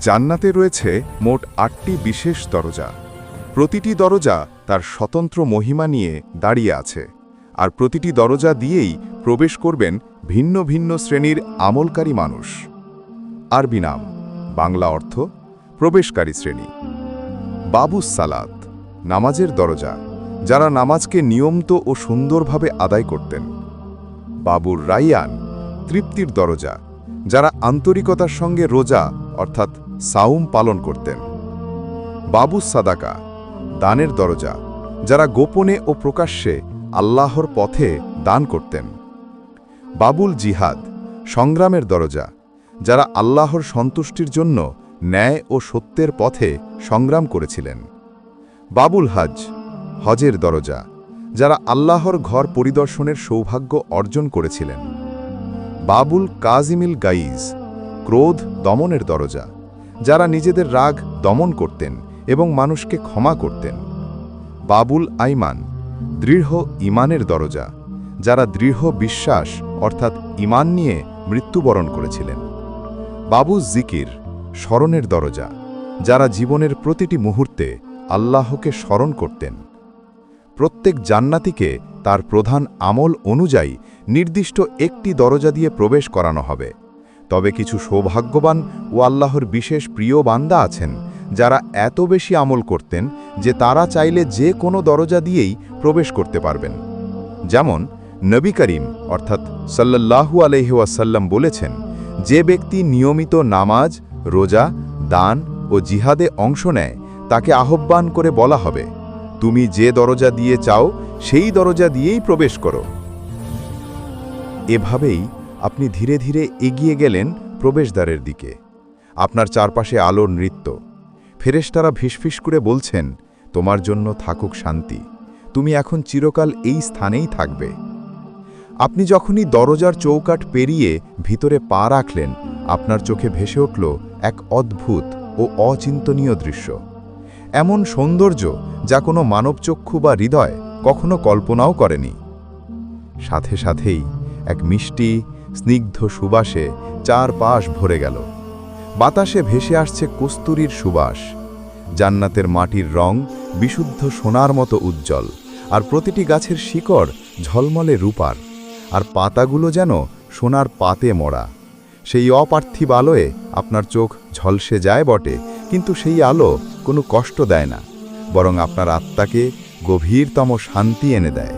জান্নাতে রয়েছে মোট আটটি বিশেষ দরজা। প্রতিটি দরজা তার স্বতন্ত্র মহিমা নিয়ে দাঁড়িয়ে আছে, আর প্রতিটি দরজা দিয়েই প্রবেশ করবেন ভিন্ন ভিন্ন শ্রেণির আমলকারী মানুষ। আরবি নাম, বাংলা অর্থ, প্রবেশকারী শ্রেণি। বাবুস সালাত, নামাজের দরজা, যারা নামাজকে নিয়মিত ও সুন্দরভাবে আদায় করতেন। বাবুর রাইয়ান, তৃপ্তির দরজা, যারা আন্তরিকতার সঙ্গে রোজা অর্থাৎ সাউম পালন করতেন। বাবু সাদাকা, দানের দরজা, যারা গোপনে ও প্রকাশ্যে আল্লাহর পথে দান করতেন। বাবুল জিহাদ, সংগ্রামের দরজা, যারা আল্লাহর সন্তুষ্টির জন্য ন্যায় ও সত্যের পথে সংগ্রাম করেছিলেন। বাবুল হজ, হজের দরজা, যারা আল্লাহর ঘর পরিদর্শনের সৌভাগ্য অর্জন করেছিলেন। বাবুল কাজিমিল গাইজ ক্রোধ দমনের দরজা, যারা নিজেদের রাগ দমন করতেন এবং মানুষকে ক্ষমা করতেন। বাবুল আইমান, দৃঢ় ইমানের দরজা, যারা দৃঢ় বিশ্বাস অর্থাৎ ইমান নিয়ে মৃত্যুবরণ করেছিলেন। বাবু জিকির, স্মরণের দরজা, যারা জীবনের প্রতিটি মুহূর্তে আল্লাহকে স্মরণ করতেন। প্রত্যেক জান্নাতিকে তার প্রধান আমল অনুযায়ী নির্দিষ্ট একটি দরজা দিয়ে প্রবেশ করানো হবে। তবে কিছু সৌভাগ্যবান ও আল্লাহর বিশেষ প্রিয় বান্দা আছেন, যারা এত বেশি আমল করতেন যে তারা চাইলে যে কোনো দরজা দিয়েই প্রবেশ করতে পারবেন। যেমন নবী করিম, অর্থাৎ সাল্লাল্লাহু আলহিউসাল্লাম বলেছেন, যে ব্যক্তি নিয়মিত নামাজ, রোজা, দান ও জিহাদে অংশ নেয়, তাকে আহ্বান করে বলা হবে, তুমি যে দরজা দিয়ে চাও, সেই দরজা দিয়েই প্রবেশ করো। এভাবেই আপনি ধীরে ধীরে এগিয়ে গেলেন প্রবেশদ্বারের দিকে। আপনার চারপাশে আলোর নৃত্য। ফেরেশতারা ফিসফিস করে বলছেন, তোমার জন্য থাকুক শান্তি। তুমি এখন চিরকাল এই স্থানেই থাকবে। আপনি যখনই দরজার চৌকাট পেরিয়ে ভিতরে পা রাখলেন, আপনার চোখে ভেসে উঠল এক অদ্ভুত ও অচিন্তনীয় দৃশ্য। এমন সৌন্দর্য যা কোনো মানবচক্ষু বা হৃদয় কখনো কল্পনাও করেনি। সাথে সাথেই এক মিষ্টি স্নিগ্ধ সুবাসে চার পাশ ভরে গেল। বাতাসে ভেসে আসছে কস্তুরীর সুবাস। জান্নাতের মাটির রং বিশুদ্ধ সোনার মতো উজ্জ্বল, আর প্রতিটি গাছের শিকড় ঝলমলে রূপার, আর পাতাগুলো যেন সোনার পাতে মরা। সেই অপার্থিব আলোয় আপনার চোখ ঝলসে যায় বটে, কিন্তু সেই আলো কোনো কষ্ট দেয় না, বরং আপনার আত্মাকে গভীরতম শান্তি এনে দেয়।